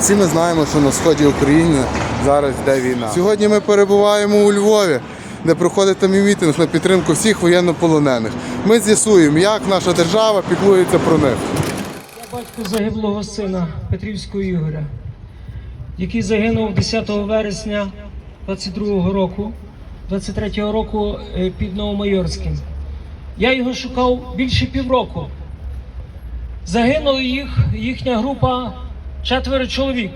Всі ми знаємо, що на сході України зараз йде війна. Сьогодні ми перебуваємо у Львові, де проходить там і мітинг на підтримку всіх воєннополонених. Ми з'ясуємо, як наша держава піклується про них. Я батько загиблого сина Петрівського Ігоря, який загинув 10 вересня 22-го року, 23-го року е, під Новомайорським. Я його шукав більше півроку. Загинула їх, їхня група четверо чоловік.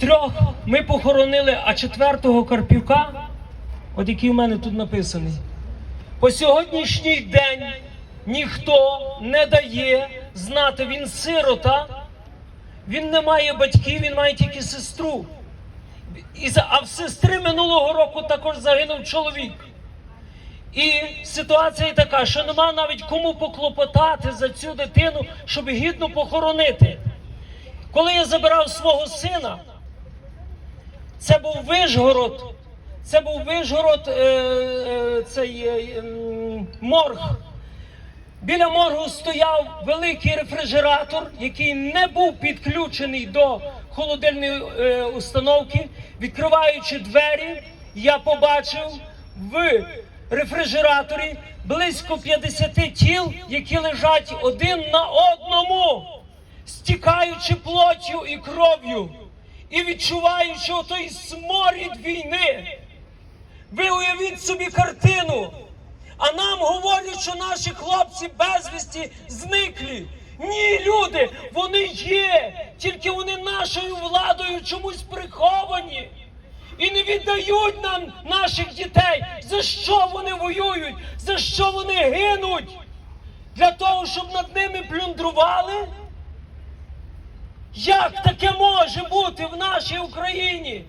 Трьох ми похоронили, а четвертого Карпівка, от який у мене тут написаний, по сьогоднішній день ніхто не дає знати, він сирота, він не має батьків, він має тільки сестру. А в сестри минулого року також загинув чоловік. І ситуація така, що нема навіть кому поклопотати за цю дитину, щоб гідно похоронити. Коли я забирав свого сина, це був Вишгород, це був Вишгород, е, е, цей е, морг. Біля моргу стояв великий рефрижератор, який не був підключений до холодильної установки. Відкриваючи двері, я побачив в рефрижераторі близько 50 тіл, які лежать один на одному, стікаючи плоттю і кров'ю, і відчуваючи отой сморід війни. Ви уявіть собі картину. А нам говорять, що наші хлопці безвісті зниклі. Ні, люди, вони є, тільки вони нашою владою чомусь приховані. І не віддають нам наших дітей. За що вони воюють? За що вони гинуть? Для того, щоб над ними плюндрували? Як таке може бути в нашій Україні?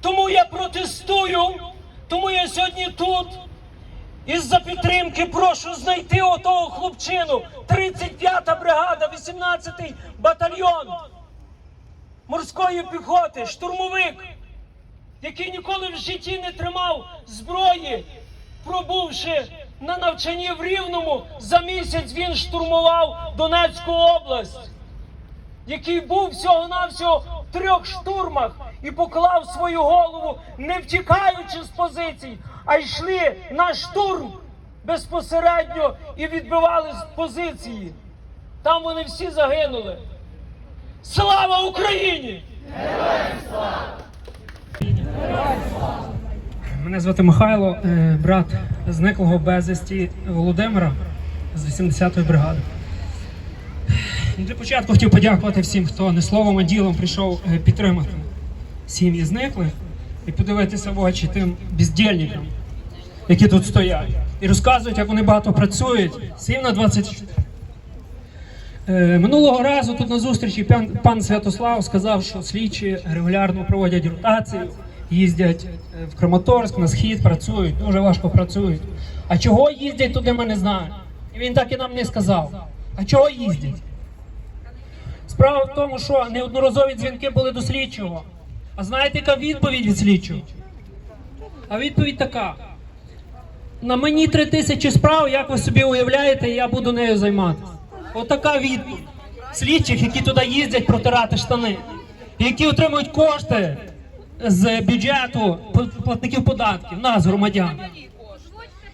Тому я протестую, тому я сьогодні тут. Із-за підтримки прошу знайти отого хлопчину. 35-та бригада, 18-й батальйон морської піхоти, штурмовик, який ніколи в житті не тримав зброї, пробувши на навчанні в Рівному, за місяць він штурмував Донецьку область який був всього-навсього в трьох штурмах і поклав свою голову, не втікаючи з позицій, а йшли на штурм безпосередньо і відбивали з позиції. Там вони всі загинули. Слава Україні! Мене звати Михайло, е, брат зниклого безвісті Володимира з 80-ї бригади. Для початку хотів подякувати всім, хто не словом, а ділом прийшов е, підтримати сім'ї зниклих і подивитися в очі тим бездільникам, які тут стоять. І розказують, як вони багато працюють. 7 на 24. Е, Минулого разу тут на зустрічі пан, Святослав сказав, що слідчі регулярно проводять ротацію, їздять е, в Краматорськ, на схід, працюють, дуже важко працюють. А чого їздять туди, ми не знаємо. І він так і нам не сказав. А чого їздять? Справа в тому, що неодноразові дзвінки були до слідчого. А знаєте, яка відповідь від слідчого? А відповідь така: на мені три тисячі справ, як ви собі уявляєте, я буду нею займатися. Отака відповідь слідчих, які туди їздять протирати штани, які отримують кошти з бюджету платників податків, нас, громадян.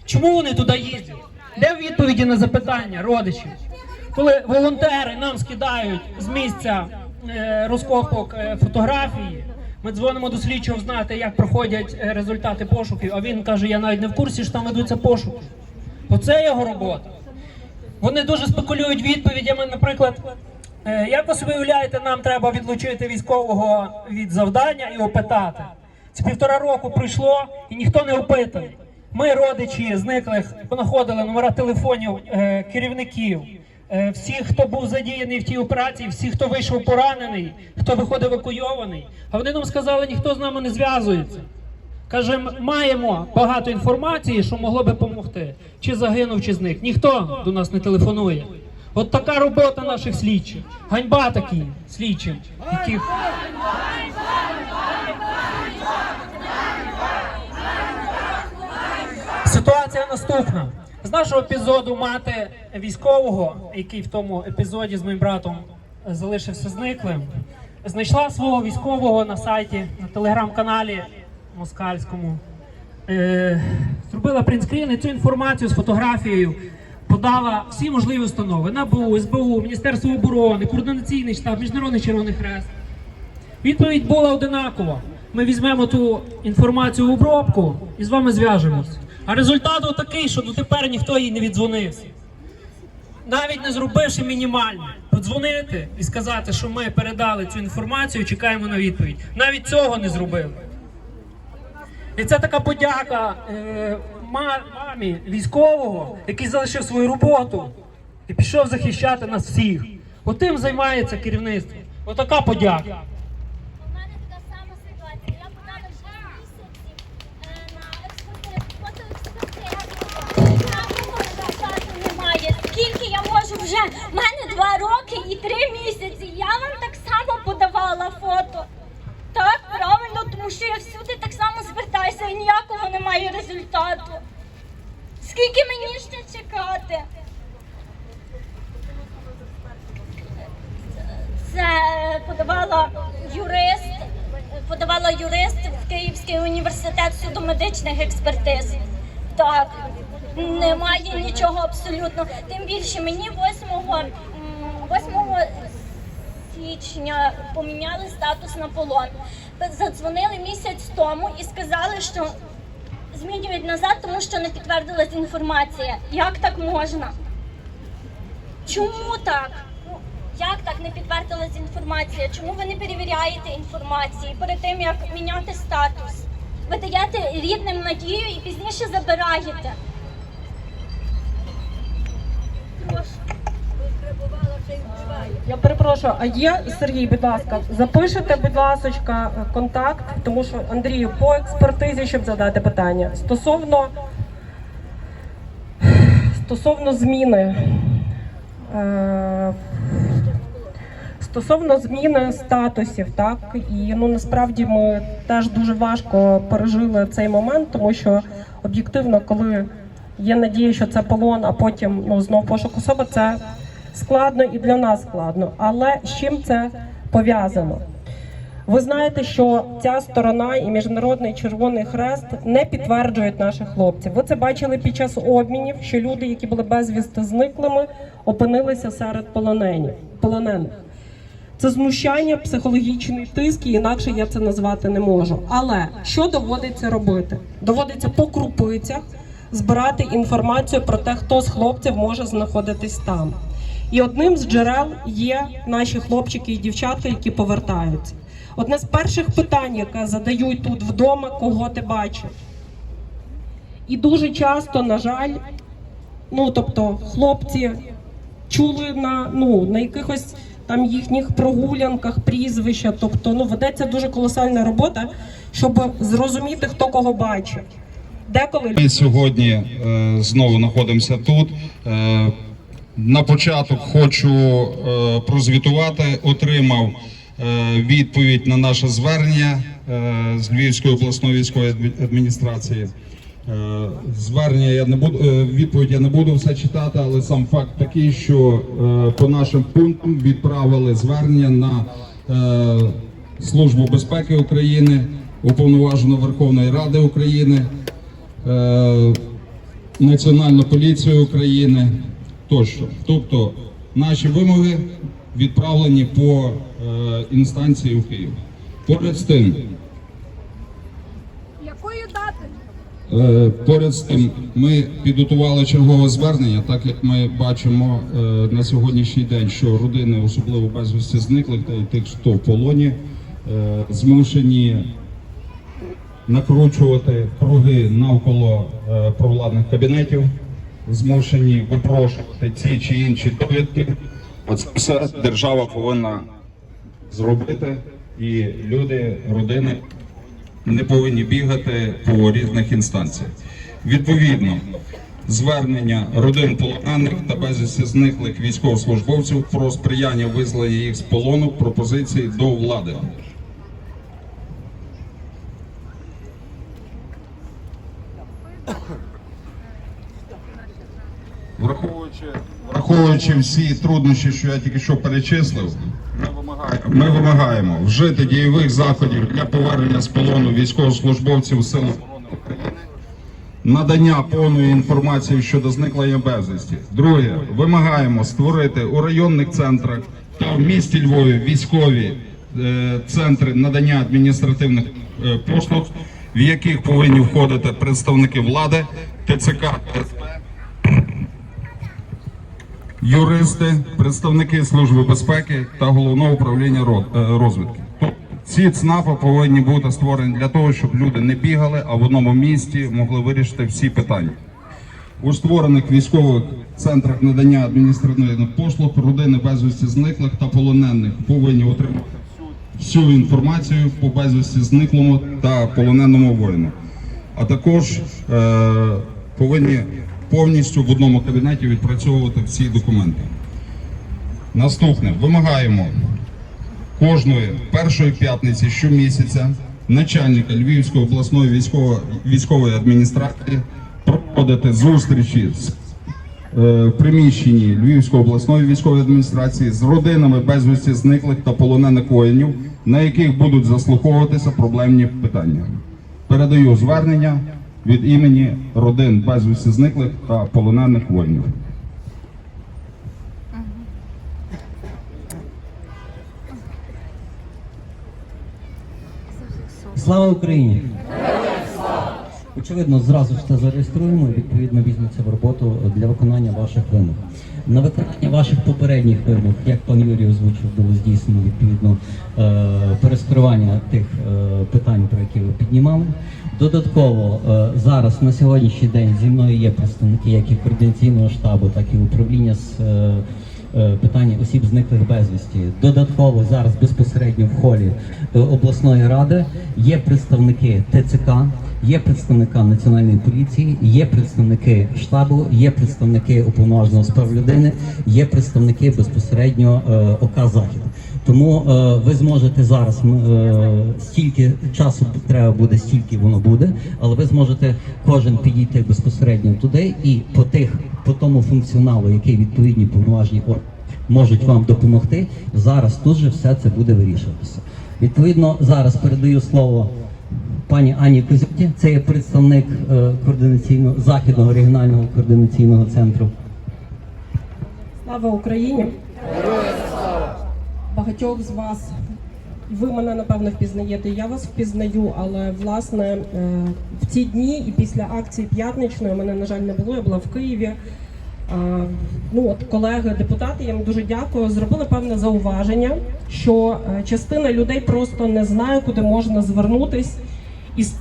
Чому вони туди їздять? Де відповіді на запитання родичів? Коли волонтери нам скидають з місця е, розкопок е, фотографії, ми дзвонимо до слідчого знати, як проходять е, результати пошуків. А він каже: я навіть не в курсі, що там ведуться пошуки. Оце його робота. Вони дуже спекулюють відповідями. Наприклад, як ви собі уявляєте, нам треба відлучити військового від завдання і опитати. Це півтора року пройшло і ніхто не опитаний. Ми, родичі зниклих, понаходили номера телефонів е, керівників. е, Всіх, хто був задіяний в тій операції, всіх, хто вийшов поранений, хто виходив евакуйований. А вони нам сказали, ніхто з нами не зв'язується. Каже, маємо багато інформації, що могло би допомогти. Чи загинув, чи зник. Ніхто до нас не телефонує. От така робота наших слідчих. Ганьба такі слідчим, яких Ситуація наступна. З нашого епізоду мати військового, який в тому епізоді з моїм братом залишився зниклим, знайшла свого військового на сайті, на телеграм-каналі москальському. Е, зробила принтскрін і цю інформацію з фотографією подала всі можливі установи НАБУ, СБУ, Міністерство оборони, Координаційний штаб, Міжнародний Червоний Хрест. Відповідь була одинакова. Ми візьмемо ту інформацію в обробку і з вами зв'яжемось. А результат такий, що дотепер ніхто їй не віддзвонився. Навіть не зробивши мінімальне, подзвонити і сказати, що ми передали цю інформацію, чекаємо на відповідь. Навіть цього не зробили. І це така подяка е, мамі військового, який залишив свою роботу і пішов захищати нас всіх. Отим займається керівництво. Отака подяка. У мене така сама ситуація. Я подала вже місяці е, на фотоекспертизу. Ніякого результату немає. Скільки я можу вже? У мене два роки і три місяці. Я вам так само подавала фото. Так, правильно, тому що я всюди і ніякого немає результату. Скільки мені ще чекати? Це подавала юрист, подавала юрист в Київський університет судомедичних експертиз. Так, немає нічого абсолютно. Тим більше мені 8, 8 січня поміняли статус на полон. Задзвонили місяць тому і сказали, що змінюють назад, тому що не підтвердилась інформація. Як так можна? Чому так? Ну, як так не підтвердилась інформація? Чому ви не перевіряєте інформації перед тим, як міняти статус? Ви даєте рідним надію і пізніше забираєте. Я перепрошую, а є Сергій, будь ласка, запишете, будь ласка, контакт, тому що Андрію по експертизі, щоб задати питання. Стосовно стосовно зміни. Е, Стосовно зміни статусів, так і ну насправді ми теж дуже важко пережили цей момент, тому що об'єктивно, коли є надія, що це полон, а потім ну знов пошук особи, це складно і для нас складно. Але з чим це пов'язано? Ви знаєте, що ця сторона і міжнародний червоний хрест не підтверджують наших хлопців. Ви це бачили під час обмінів, що люди, які були безвісти зниклими, опинилися серед полоненів полонених. Це знущання, психологічний тиск, і інакше я це назвати не можу. Але що доводиться робити? Доводиться по крупицях збирати інформацію про те, хто з хлопців може знаходитись там. І одним з джерел є наші хлопчики і дівчатка, які повертаються. Одне з перших питань, яке задають тут вдома, кого ти бачив. І дуже часто, на жаль, ну тобто хлопці чули на, ну, на якихось там їхніх прогулянках прізвища. Тобто ну, ведеться дуже колосальна робота, щоб зрозуміти, хто кого бачив. Деколи Ми сьогодні е, знову знаходимося тут. Е, на початок хочу е, прозвітувати. Отримав е, відповідь на наше звернення е, з Львівської обласної військової адміністрації. Звернення я не буду відповідь я не буду все читати, але сам факт такий, що по нашим пунктам відправили звернення на Службу безпеки України, уповноважену Верховної Ради України, Національну поліцію України тощо. Тобто наші вимоги відправлені по е, інстанції у Київ. Поряд з тим, Якої дати? Е, Поряд з тим, ми підготували чергове звернення, так як ми бачимо е, на сьогоднішній день, що родини, особливо безвісти зниклих та й тих, хто в полоні, е, змушені накручувати круги навколо е, провладних кабінетів, змушені випрошувати ці чи інші довідки. Оце все держава повинна зробити, і люди, родини не повинні бігати по різних інстанціях. Відповідно, звернення родин полонених та безвісти зниклих військовослужбовців про сприяння визволення їх з полону пропозиції до влади. Враховуючи, всі труднощі, що я тільки що перечислив, Ми вимагаємо вжити дієвих заходів для повернення з полону військовослужбовців Сил оборони України, надання повної інформації щодо зниклення безвісті. Друге, вимагаємо створити у районних центрах та в місті Львові військові е, центри надання адміністративних е, послуг, в яких повинні входити представники влади, ТЦК, ТСП, юристи, представники Служби безпеки та головного управління е, розвідки. Ці ЦНАПи повинні бути створені для того, щоб люди не бігали, а в одному місті могли вирішити всі питання. У створених військових центрах надання адміністративних послуг родини безвісті зниклих та полонених повинні отримати всю інформацію по безвісті зниклому та полоненому воїну. А також е, повинні повністю в одному кабінеті відпрацьовувати всі документи. Наступне вимагаємо кожної першої п'ятниці щомісяця начальника Львівської обласної військово- військової адміністрації проводити зустрічі з е, в приміщенні Львівської обласної військової адміністрації з родинами безвісті зниклих та полонених воїнів, на яких будуть заслуховуватися проблемні питання. Передаю звернення від імені родин безвісті зниклих та полонених воїнів. Слава Україні! Очевидно, зразу ж це зареєструємо і відповідно візьметься в роботу для виконання ваших вимог. На виконання ваших попередніх вимог, як пан Юрій озвучив, було здійснено відповідно е, перескерування тих е, питань, про які ви піднімали. Додатково е, зараз на сьогоднішній день зі мною є представники як і координаційного штабу, так і управління з питання осіб зниклих безвісті. Додатково зараз безпосередньо в холі обласної ради є представники ТЦК, є представника національної поліції, є представники штабу, є представники уповноваженого з прав людини, є представники безпосередньо е, ОК Захід. Тому е, ви зможете зараз е, стільки часу треба буде, стільки воно буде, але ви зможете кожен підійти безпосередньо туди і по тих по тому функціоналу, який відповідні повноважні органи можуть вам допомогти. Зараз тут же все це буде вирішуватися. Відповідно, зараз передаю слово пані Ані Козюті. Це є представник е, координаційного західного регіонального координаційного центру. Слава Україні! Багатьох з вас, ви мене напевно впізнаєте, я вас впізнаю, але власне е, в ці дні і після акції п'ятничної мене, на жаль, не було. Я була в Києві. Ну от колеги, депутати, я їм дуже дякую. Зробили певне зауваження, що е, частина людей просто не знає, куди можна звернутись із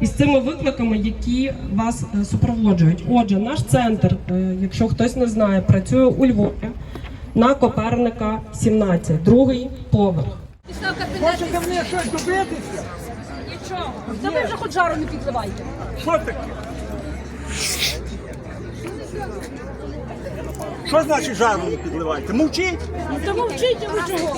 із цими викликами, які вас е, супроводжують. Отже, наш центр, е, якщо хтось не знає, працює у Львові на Коперника 17, другий поверх. Хочете мені щось добитися? Нічого. Та ви вже хоч жару не підливайте. Що таке? Що значить жару не підливайте? Мовчіть? Та мовчіть, ви чого?